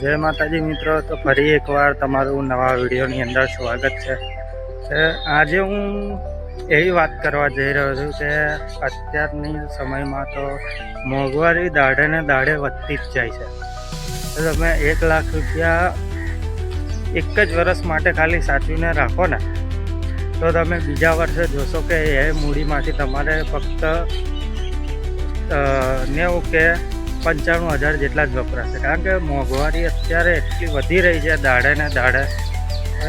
જય માતાજી મિત્રો, તો ફરી એકવાર તમારું નવા વિડીયોની અંદર સ્વાગત છે. કે આજે હું એવી વાત કરવા જઈ રહ્યો છું કે અત્યારની સમયમાં તો મોંઘવારી દાડે ને દાડે વધતી જ જાય છે. તો તમે એક લાખ રૂપિયા એક જ વર્ષ માટે ખાલી સાચવીને રાખો ને, તો તમે બીજા વર્ષે જોશો કે એ મૂડીમાંથી તમારે ફક્ત નેવું કે પંચાણું હજાર જેટલા જ વપરાશે. કારણ કે મોંઘવારી અત્યારે એટલી વધી રહી છે, દાડે ને દાડે.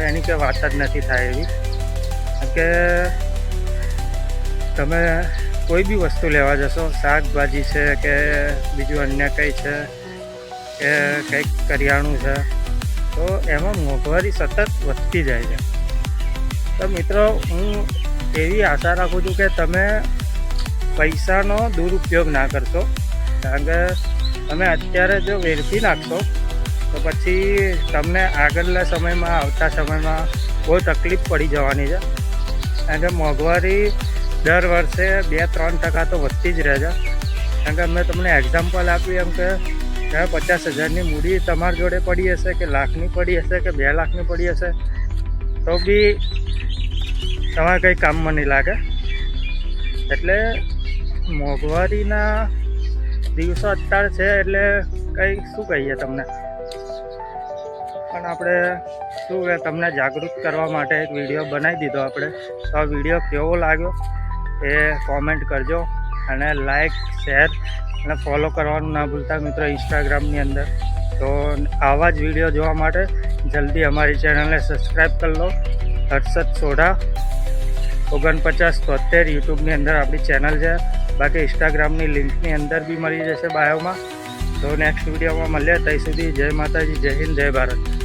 એની કે વાત જ નથી થાય એવી. કે તમે કોઈ બી વસ્તુ લેવા જશો, શાકભાજી છે કે બીજું અન્ય કંઈ છે કે કંઈક કરિયાણું છે, તો એમાં મોંઘવારી સતત વધતી જાય છે. તો મિત્રો, હું એવી આશા રાખું છું કે તમે પૈસાનો દુરુપયોગ ના કરશો. કારણ કે તમે અત્યારે જો વેડફી નાખશો, તો પછી તમને આગળના સમયમાં, આવતા સમયમાં બહુ તકલીફ પડી જવાની છે. કારણ કે મોંઘવારી દર વર્ષે બે ત્રણ ટકા તો વધતી જ રહે છે. કારણ કે અમે તમને એક્ઝામ્પલ આપ્યું એમ કે પચાસ હજારની મૂડી તમારી જોડે પડી હશે કે લાખની પડી હશે કે બે લાખની પડી હશે? તો બી તમારે કંઈ કામમાં નહીં લાગે. એટલે મોંઘવારીના દિવસો અત્યારે છે એટલે કંઈ શું કહીએ તમને? પણ આપણે શું કે તમને જાગૃત કરવા માટે એક વીડિયો બનાવી દીધો આપણે. તો આ વીડિયો કેવો લાગ્યો એ કોમેન્ટ કરજો અને લાઈક શેર અને ફોલો કરવાનું ના ભૂલતા મિત્રો ઇન્સ્ટાગ્રામની અંદર. તો આવા જ વીડિયો જોવા માટે જલ્દી અમારી ચેનલને સબસ્ક્રાઈબ કરી લો. હર્ષદ સોઢા, ઓગણપચાસ તોતેર યુટ્યુબની અંદર આપણી ચેનલ છે. બાકી ઇન્સ્ટાગ્રામની લિંકની અંદર બી મળી જશે બાયોમાં તો નેક્સ્ટ વિડીયોમાં મળીએ. ત્યાં સુધી જય માતાજી, જય હિન્દ, જય ભારત.